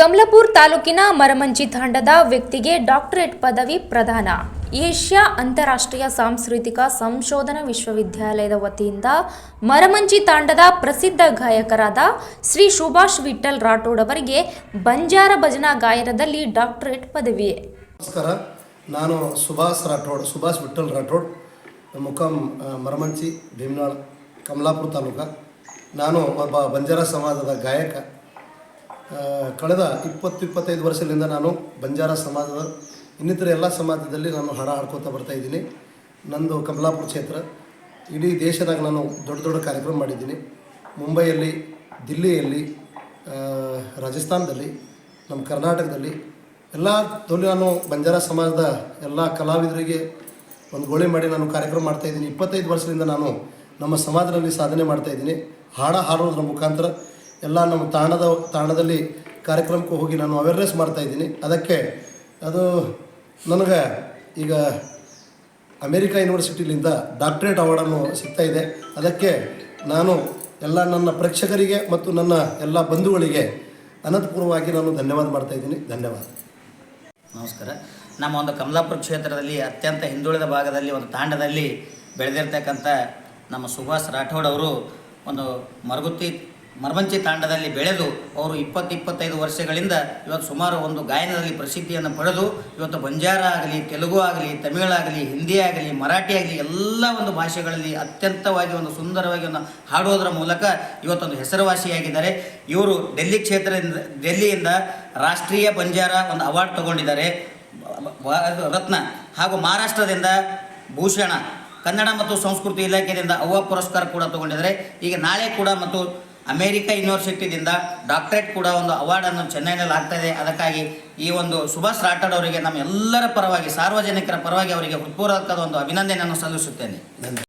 ಕಮಲಾಪುರ ತಾಲೂಕಿನ ಮರಮಂಚಿ ತಾಂಡದ ವ್ಯಕ್ತಿಗೆ ಡಾಕ್ಟರೇಟ್ ಪದವಿ ಪ್ರದಾನ. ಏಷ್ಯಾ ಅಂತಾರಾಷ್ಟ್ರೀಯ ಸಾಂಸ್ಕೃತಿಕ ಸಂಶೋಧನಾ ವಿಶ್ವವಿದ್ಯಾಲಯದ ವತಿಯಿಂದ ಮರಮಂಚಿ ತಾಂಡದ ಪ್ರಸಿದ್ಧ ಗಾಯಕರಾದ ಶ್ರೀ ಸುಭಾಷ್ ವಿಠಲ್ ರಾಠೋಡ್ ಅವರಿಗೆ ಬಂಜಾರ ಭಜನಾ ಗಾಯನದಲ್ಲಿ ಡಾಕ್ಟರೇಟ್ ಪದವಿ. ನಮಸ್ಕಾರ, ನಾನು ಸುಭಾಷ್ ರಾಠೋಡ್, ಸುಭಾಷ್ ವಿಠಲ್ ರಾಠೋಡ್ ಮುಖಂ ಮರಮಂಚಿ ಭೀಮನಾಳ್, ಕಮಲಾಪುರ ತಾಲೂಕ. ನಾನು ಒಬ್ಬ ಬಂಜಾರ ಸಮಾಜದ ಗಾಯಕ. ಕಳೆದ ಇಪ್ಪತ್ತು ಇಪ್ಪತ್ತೈದು ವರ್ಷದಿಂದ ನಾನು ಬಂಜಾರ ಸಮಾಜದ ಇನ್ನಿತರ ಎಲ್ಲ ಸಮಾಜದಲ್ಲಿ ನಾನು ಹಾಡ ಹಾಡ್ಕೋತಾ ಬರ್ತಾ ಇದ್ದೀನಿ. ನಂದು ಕಮಲಾಪುರ ಕ್ಷೇತ್ರ. ಇಡೀ ದೇಶದಾಗ ನಾನು ದೊಡ್ಡ ದೊಡ್ಡ ಕಾರ್ಯಕ್ರಮ ಮಾಡಿದ್ದೀನಿ. ಮುಂಬೈಯಲ್ಲಿ, ದಿಲ್ಲಿಯಲ್ಲಿ ರಾಜಸ್ಥಾನದಲ್ಲಿ, ನಮ್ಮ ಕರ್ನಾಟಕದಲ್ಲಿ ಎಲ್ಲ ತೊಲಿ ನಾನು ಬಂಜಾರ ಸಮಾಜದ ಎಲ್ಲ ಕಲಾವಿದರಿಗೆ ಒಂದು ಗೋಳಿ ಮಾಡಿ ನಾನು ಕಾರ್ಯಕ್ರಮ ಮಾಡ್ತಾ ಇದ್ದೀನಿ. ಇಪ್ಪತ್ತೈದು ವರ್ಷದಿಂದ ನಾನು ನಮ್ಮ ಸಮಾಜದಲ್ಲಿ ಸಾಧನೆ ಮಾಡ್ತಾ ಇದ್ದೀನಿ. ಹಾಡ ಹಾಡೋದ್ರ ಮುಖಾಂತರ ಎಲ್ಲ ನಮ್ಮ ತಾಣದ ತಾಣದಲ್ಲಿ ಕಾರ್ಯಕ್ರಮಕ್ಕೆ ಹೋಗಿ ನಾನು ಅವೇರ್ನೆಸ್ ಮಾಡ್ತಾ ಇದ್ದೀನಿ. ಅದಕ್ಕೆ ಅದು ನನಗೆ ಈಗ ಅಮೇರಿಕಾ ಯೂನಿವರ್ಸಿಟಿಲಿಂದ ಡಾಕ್ಟ್ರೇಟ್ ಅವಾರ್ಡನ್ನು ಸಿಗ್ತಾ ಇದೆ. ಅದಕ್ಕೆ ನಾನು ಎಲ್ಲ ನನ್ನ ಪ್ರೇಕ್ಷಕರಿಗೆ ಮತ್ತು ನನ್ನ ಎಲ್ಲ ಬಂಧುಗಳಿಗೆ ಅನಂತಪೂರ್ವವಾಗಿ ನಾನು ಧನ್ಯವಾದ ಮಾಡ್ತಾ ಇದ್ದೀನಿ. ಧನ್ಯವಾದ. ನಮಸ್ಕಾರ. ನಮ್ಮ ಒಂದು ಕಮಲಾಪುರ ಕ್ಷೇತ್ರದಲ್ಲಿ ಅತ್ಯಂತ ಹಿಂದುಳಿದ ಭಾಗದಲ್ಲಿ ಒಂದು ತಾಂಡದಲ್ಲಿ ಬೆಳೆದಿರ್ತಕ್ಕಂಥ ನಮ್ಮ ಸುಭಾಷ್ ರಾಠೋಡ್ ಅವರು ಒಂದು ಮರಗುತ್ತಿ ಮರಮಂಚಿ ತಾಂಡದಲ್ಲಿ ಬೆಳೆದು ಅವರು ಇಪ್ಪತ್ತು ಇಪ್ಪತ್ತೈದು ವರ್ಷಗಳಿಂದ ಇವತ್ತು ಸುಮಾರು ಒಂದು ಗಾಯನದಲ್ಲಿ ಪ್ರಸಿದ್ಧಿಯನ್ನು ಪಡೆದು ಇವತ್ತು ಬಂಜಾರ ಆಗಲಿ, ತೆಲುಗು ಆಗಲಿ ತಮಿಳಾಗಲಿ ಹಿಂದಿ ಆಗಲಿ, ಮರಾಠಿ ಆಗಲಿ ಎಲ್ಲ ಒಂದು ಭಾಷೆಗಳಲ್ಲಿ ಅತ್ಯಂತವಾಗಿ ಒಂದು ಸುಂದರವಾಗಿ ಒಂದು ಹಾಡುವುದರ ಮೂಲಕ ಇವತ್ತೊಂದು ಹೆಸರುವಾಸಿಯಾಗಿದ್ದಾರೆ. ಇವರು ಡೆಲ್ಲಿ ಕ್ಷೇತ್ರದಿಂದ, ಡೆಲ್ಲಿಯಿಂದ ರಾಷ್ಟ್ರೀಯ ಬಂಜಾರ ಒಂದು ಅವಾರ್ಡ್ ತಗೊಂಡಿದ್ದಾರೆ. ರತ್ನ ಹಾಗೂ ಮಹಾರಾಷ್ಟ್ರದಿಂದ ಭೂಷಣ, ಕನ್ನಡ ಮತ್ತು ಸಂಸ್ಕೃತಿ ಇಲಾಖೆಯಿಂದ ಅವ್ವ ಪುರಸ್ಕಾರ ಕೂಡ ತಗೊಂಡಿದ್ದಾರೆ. ಈಗ ನಾಳೆ ಕೂಡ ಮತ್ತು ಅಮೇರಿಕ ಯೂನಿವರ್ಸಿಟಿದಿಂದ ಡಾಕ್ಟರೇಟ್ ಕೂಡ ಒಂದು ಅವಾರ್ಡನ್ನು ಚೆನ್ನೈನಲ್ಲಿ ಆಗ್ತಾ ಇದೆ ಅದಕ್ಕಾಗಿ ಈ ಒಂದು ಸುಭಾಷ್ ರಾಠೋಡ್ ಅವರಿಗೆ ನಮ್ಮ ಎಲ್ಲರ ಪರವಾಗಿ, ಸಾರ್ವಜನಿಕರ ಪರವಾಗಿ ಅವರಿಗೆ ಹೃತ್ಪೂರ್ವಕದ ಒಂದು ಅಭಿನಂದನೆಯನ್ನು ಸಲ್ಲಿಸುತ್ತೇನೆ.